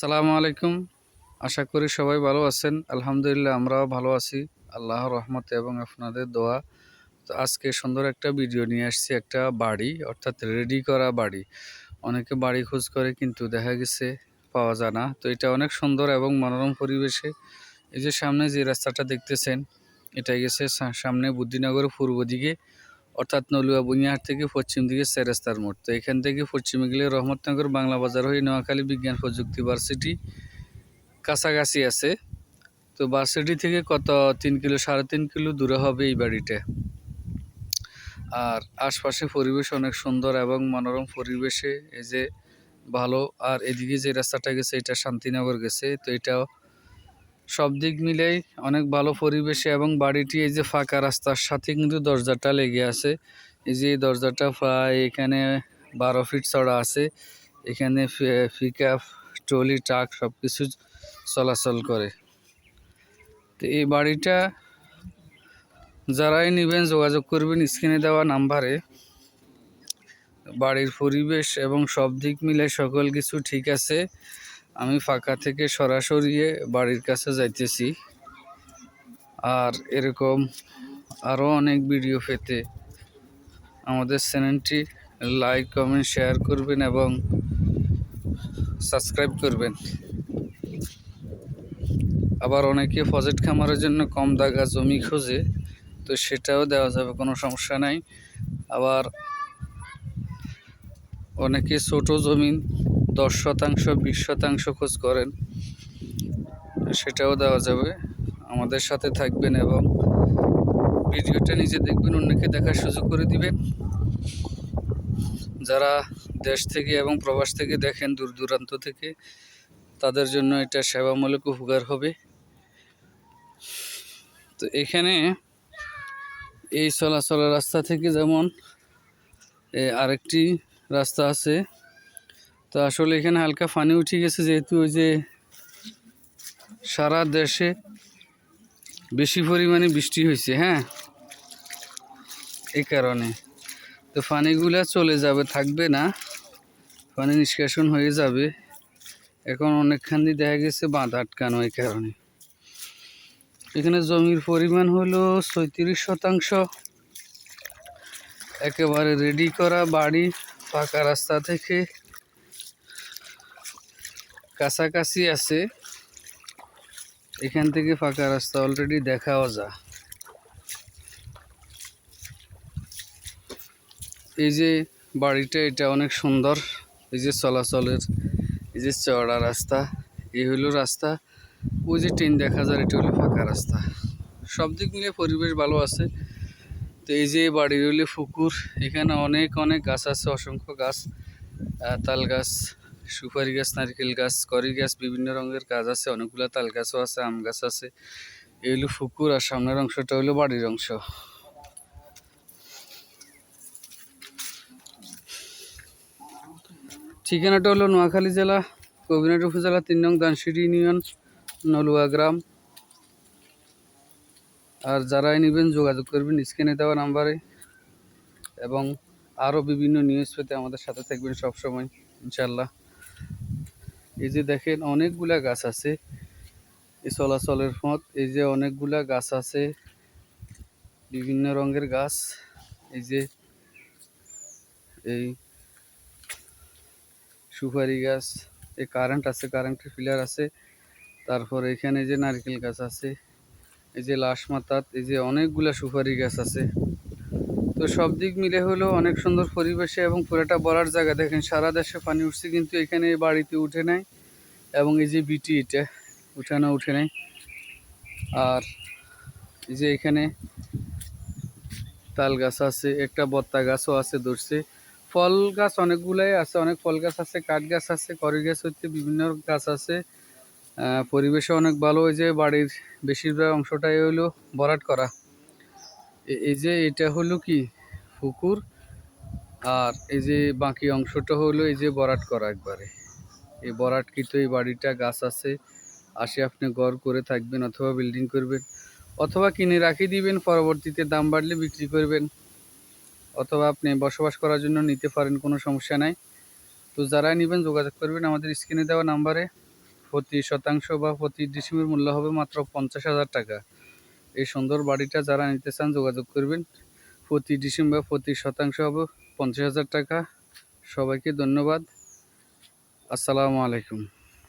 আসসালামু আলাইকুম। আশা করি সবাই ভালো আছেন। আলহামদুলিল্লাহ, আমরাও ভালো আছি। আল্লাহর রহমতে এবং আপনাদের দোয়া। তো আজকে সুন্দর একটা ভিডিও নিয়ে আসছি, একটা বাড়ি, অর্থাৎ রেডি করা বাড়ি। অনেকে বাড়ি খোঁজ করে, কিন্তু দেখা গেছে পাওয়া যায় না। তো এটা অনেক সুন্দর এবং মনোরম পরিবেশে। এই যে সামনে যে রাস্তাটা দেখতেছেন এটা গেছে সামনে বুদ্ধিনগর পূর্ব দিকে। অর্থাৎ নলুয়া বুনিয়াহাট থেকে পশ্চিম দিকে সেরেস্তার মোড়। তো এখান থেকে পশ্চিমে গেলে রহমতনগর, বাংলা বাজার হয়ে নোয়াখালী বিজ্ঞান প্রযুক্তি ভার্সিটি কাছাকাছি আছে। তো ভার্সিটি থেকে কত? তিন কিলো, সাড়ে তিন কিলো দূরে হবে এই বাড়িটা। আর আশপাশে পরিবেশ অনেক সুন্দর এবং মনোরম পরিবেশে, এই যে ভালো, আর এদিকে যে রাস্তাটা গেছে, এটা শান্তিনগর গেছে। তো এটাও সব দিক মিলেই অনেক ভালো পরিবেশে এবং বাড়িটি এই যে ফাঁকা রাস্তার সাথে কিন্তু দরজাটা লেগে আছে। এই যে দরজাটা প্রায় এখানে বারো ফিট চড়া আছে। এখানে পিক আপ ট্রলি ট্রাক সব কিছু চলাচল করে। তো এই বাড়িটা যারাই নেবেন যোগাযোগ করবেন স্ক্রিনে দেওয়া নাম্বারে। বাড়ির পরিবেশ এবং সব দিক মিলে সকল কিছু ঠিক আছে। আমি ফাঁকা থেকে সরাসরি বাড়ির কাছে যাইতেছি। আর এরকম আরও অনেক ভিডিও পেতে আমাদের চ্যানেলটি লাইক কমেন্ট শেয়ার করবেন এবং সাবস্ক্রাইব করবেন। আবার অনেকে ফজেট খামারের জন্য কম দাগা জমি খোঁজে, তো সেটাও দেওয়া যাবে, কোনো সমস্যা নাই। আবার অনেকে ছোট জমিন দশ শতাংশ, বিশ শতাংশ খোঁজ করেন, সেটাও দেওয়া যাবে। আমাদের সাথে থাকবেন এবং ভিডিওটা নিজে দেখবেন, অন্যকে দেখার সুযোগ করে দিবেন। যারা দেশ থেকে এবং প্রবাস থেকে দেখেন, দূর দূরান্ত থেকে, তাদের জন্য এটা সেবামূলক উপকার হবে। তো এখানে এই চলাচলের রাস্তা থেকে যেমন আরেকটি রাস্তা আছে তো আসলে এখানে হালকা পানি উঠে গেছে, যেহেতু ওই যে সারা দেশে বেশি পরিমাণে বৃষ্টি হয়েছে হ্যাঁ? এই কারণে। তো পানিগুলা চলে যাবে, থাকবে না। পানি নিষ্কাশন হয়ে যাবে। এখন অনেকখানি দেখা গেছে বাঁধ আটকানো এই কারণে। এখানে জমির পরিমাণ হলো ছয়ত্রিশ শতাংশ। একেবারে রেডি করা বাড়ি পাকা রাস্তা থেকে কাছাকাছি আছে। এখান থেকে ফাঁকা রাস্তা অলরেডি দেখাও যা। এই যে বাড়িটা, এটা অনেক সুন্দর। এই যে চলাচলের, এই যে চড়া রাস্তা, এই হলো রাস্তা। ওই যে ট্রেন দেখা যায়, এটা হলো ফাঁকা রাস্তা। সব দিক মিলিয়ে পরিবেশ ভালো আছে। তো এই যে বাড়ির হলে পুকুর এখানে অনেক অনেক গাছ আছে, অসংখ্য গাছ তাল গাছ। সুপারি গাছ, নারকেল গাছ করি গাছ, বিভিন্ন রঙের গাছ আছে, অনেকগুলো তাল গাছও আছে, আম গাছ আছে। এই হলো পুকুর আর সামনের অংশটা হলো বাড়ির অংশ। ঠিকানাটা হলো নোয়াখালী জেলা কবিনাট উপজেলা তিন নং দানসিটি ইউনিয়ন, নলুয়া গ্রাম। আর যারাই নেবেন যোগাযোগ করবেন স্ক্রিনে দেওয়া নাম্বারে। এবং আরও বিভিন্ন নিউজ পেতে আমাদের সাথে থাকবেন সবসময় ইনশাল্লাহ এই যে দেখেন অনেকগুলা গাছ আছে। এই চলাচলের পথ, এই যে অনেকগুলা গাছ আছে, বিভিন্ন রঙের গাছ, এই যে এই সুপারি গাছ, এই কারেন্ট আছে কারেন্টের পিলার আছে, তারপর এখানে যে নারকেল গাছ আছে, এই যে লাশ মাতাত এই যে অনেকগুলা সুপারি গাছ আছে। তো সব দিক মিলে হলো অনেক সুন্দর পরিবেশে এবং পুরোটা বলার জায়গা। দেখেন, সারা দেশে পানি উঠছে কিন্তু এখানে বাড়িতে উঠে নাই এবং এই যে বিটি এটা উঠানো উঠে নাই। আর এই যে এখানে তাল গাছ আছে, একটা বত্তা গাছও আছে ধরছে। ফল গাছ অনেকগুলাই আছে, অনেক ফল গাছ আছে, কাঠ গাছ আছে করি গাছ হচ্ছে বিভিন্ন গাছ আছে। পরিবেশে অনেক ভালো। ওই যে বাড়ির বেশিরভাগ অংশটাই হলো ভরাট করা। এই যে এটা হলো কি? পুকুর, আর এই যে বাকি অংশটা হলো এই যে বরাট করা একবারে। এই বরাট বরাটকৃত এই বাড়িটা, গাছ আছে, আসে আপনি ঘর করে থাকবেন অথবা বিল্ডিং করবেন, অথবা কিনে রাখি দিবেন, পরবর্তীতে দাম বাড়লে বিক্রি করবেন, অথবা আপনি বসবাস করার জন্য নিতে পারেন, কোনো সমস্যা নাই। তো যারাই নেবেন যোগাযোগ করবেন, আমাদের স্ক্রিনে দেওয়া নাম্বারে প্রতি শতাংশ বা প্রতি ডিসিমের মূল্য হবে মাত্র পঞ্চাশ হাজার টাকা। এই সুন্দর বাড়িটা যারা নিতে চান যোগাযোগ করবেন। প্রতি ডিসেম্বর প্রতি শতাংশ হবে পঞ্চাশ হাজার টাকা। সবাইকে ধন্যবাদ। আসসালামু আলাইকুম।